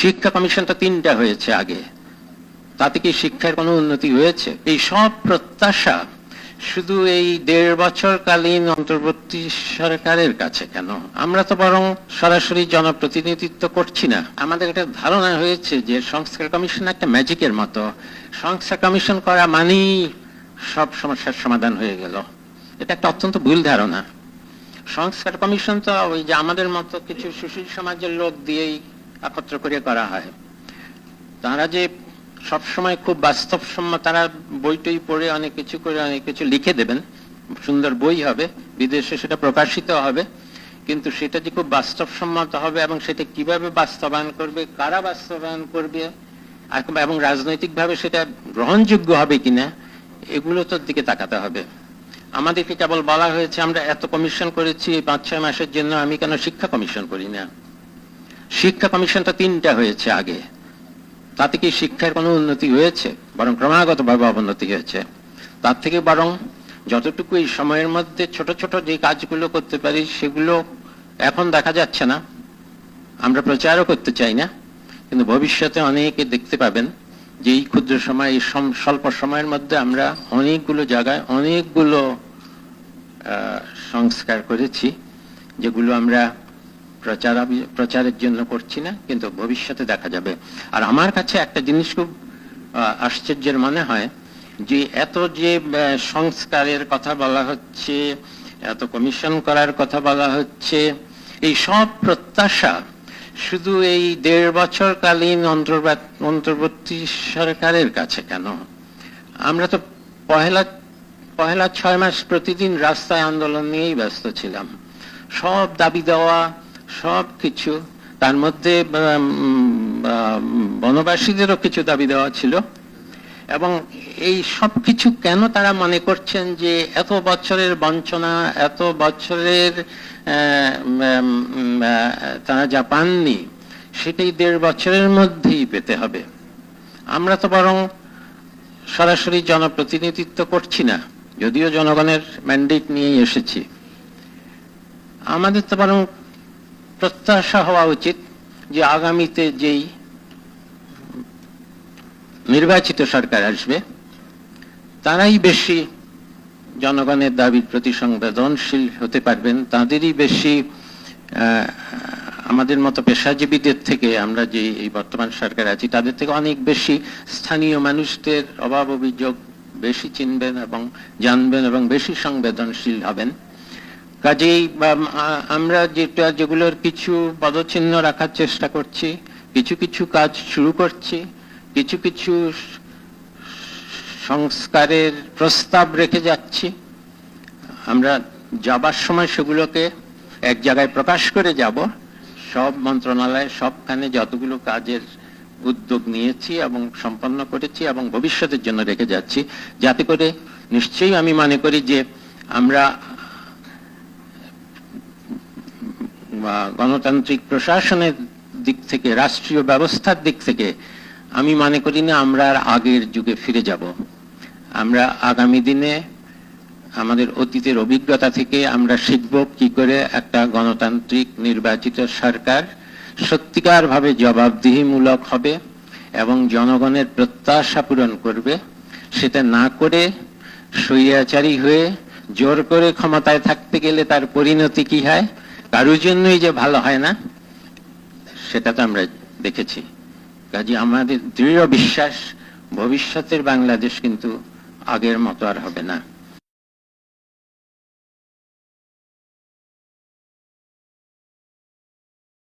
শিক্ষা কমিশনটা তিনটা হয়েছে আগে। তাতে কি শিক্ষার কোনো উন্নতি হয়েছে? এই সব প্রত্যাশা শুধু এই দেড় বছরকালীন অন্তর্বর্তী সরকারের কাছে কেন? আমরা তো বরং সরাসরি জনপ্রতিনিধিত্ব করছি না। আমাদের একটা ধারণা হয়েছে যে সংস্কার কমিশন একটা ম্যাজিকের মতো। সংস্কার কমিশন করা মানেই সব সমস্যার সমাধান হয়ে গেল। এটা একটা অত্যন্ত ভুল ধারণা। সংস্কার কমিশন তো ওই যে আমাদের মতো কিছু সুশীল সমাজের লোক দিয়েই একত্র করে করা হয়। তারা যে সব সময় খুব বাস্তবসম্মত, তারা বইটই পড়ে অনেক কিছু করে অনেক কিছু লিখে দেবেন। সুন্দর বই হবে, বিদেশে সেটা প্রকাশিত হবে। কিন্তু সেটা যে খুব বাস্তবসম্মত হবে এবং সেটা কীভাবে বাস্তবায়ন করবে, কারা বাস্তবায়ন করবে এবং রাজনৈতিকভাবে সেটা গ্রহণযোগ্য হবে কিনা এগুলো তোর দিকে তাকাতে হবে। আমাদেরকে কেবল বলা হয়েছে, আমরা এত কমিশন করেছি পাঁচ ছয় মাসের জন্য আমি কেন শিক্ষা কমিশন করি না? শিক্ষা কমিশনটা তিনটা হয়েছে আগে। তাতে কি শিক্ষার কোনো উন্নতি হয়েছে? বরং ক্রমাগতভাবে অবনতি হয়েছে। তার থেকে বরং যতটুকু এই সময়ের মধ্যে ছোট ছোট যে কাজগুলো করতে পারি, সেগুলো এখন দেখা যাচ্ছে না। আমরা প্রচারও করতে চাই না। কিন্তু ভবিষ্যতে অনেকে দেখতে পাবেন যে এই ক্ষুদ্র সময়, এই স্বল্প সময়ের মধ্যে আমরা অনেকগুলো জায়গায় অনেকগুলো সংস্কার করেছি, যেগুলো আমরা প্রচার প্রচারের জন্য করছি না, কিন্তু ভবিষ্যতে দেখা যাবে। আর আমার কাছে একটা জিনিস খুব আশ্চর্যের মনে হয় যে এত যে সংস্কারের কথা বলা হচ্ছে, এত কমিশন করার কথা বলা হচ্ছে, এই সব প্রত্যাশা শুধু এই দেড় বছরকালীন অন্তর্বর্তী সরকারের কাছে কেন? আমরা তো পহেলা পহেলা ছয় মাস প্রতিদিন রাস্তায় আন্দোলন নিয়েই ব্যস্ত ছিলাম। সব দাবি দেওয়া সব কিছু তার মধ্যে বনবাসীদেরও কিছু দাবি দেওয়া ছিল। এবং এই সব কিছু কেন তারা মনে করছেন যে এত বছরের বঞ্চনা, এত বছরের তারা যা পাননি, সেটাই দেড় বছরের মধ্যেই পেতে হবে। আমরা তো বরং সরাসরি জনপ্রতিনিধিত্ব করছি না, যদিও জনগণের ম্যান্ডেট নিয়েই এসেছি। আমাদের তো বরং প্রত্যাশা হওয়া উচিত যে আগামীতে যেই নির্বাচিত সরকার আসবে, তারাই বেশি জনগণের দাবির প্রতি সংবেদনশীল হতে পারবেন। তাদেরই বেশি আমাদের মতো পেশাজীবীদের থেকে আমরা যে এই বর্তমান সরকার আছি, তাদের থেকে অনেক বেশি স্থানীয় মানুষদের অভাব অভিযোগ বেশি চিনবেন এবং জানবেন এবং বেশি সংবেদনশীল হবেন। কাজেই আমরা যেটা, যেগুলোর কিছু পদচিহ্ন রাখার চেষ্টা করছি, কিছু কিছু কাজ শুরু করছি, কিছু কিছু সংস্কারের প্রস্তাব রেখে যাচ্ছি। আমরা যাবার সময় সেগুলোকে এক জায়গায় প্রকাশ করে যাব। সব মন্ত্রণালয় সবখানে যতগুলো কাজের উদ্যোগ নিয়েছি এবং সম্পন্ন করেছি এবং ভবিষ্যতের জন্য রেখে যাচ্ছি। যাতে করে নিশ্চয়ই আমি মনে করি যে আমরা গণতান্ত্রিক প্রশাসনের দিক থেকে, রাষ্ট্রীয় ব্যবস্থার দিক থেকে, আমি মনে করি না আমরা আর আগের যুগে ফিরে যাব। আমরা আগামী দিনে আমাদের অতীতের অভিজ্ঞতা থেকে আমরা শিখব কি করে একটা গণতান্ত্রিক নির্বাচিত সরকার সত্যিকার ভাবে জবাবদিহিমূলক হবে এবং জনগণের প্রত্যাশা পূরণ করবে। সেটা না করে স্বৈরাচারী হয়ে জোর করে ক্ষমতায় থাকতে গেলে তার পরিণতি কি হয়? কারোর জন্যই যে ভালো হয় না, সেটা তো আমরা দেখেছি। কাজে আমাদের দৃঢ় বিশ্বাস, ভবিষ্যতের বাংলাদেশ কিন্তু আগের মতো আর হবে না।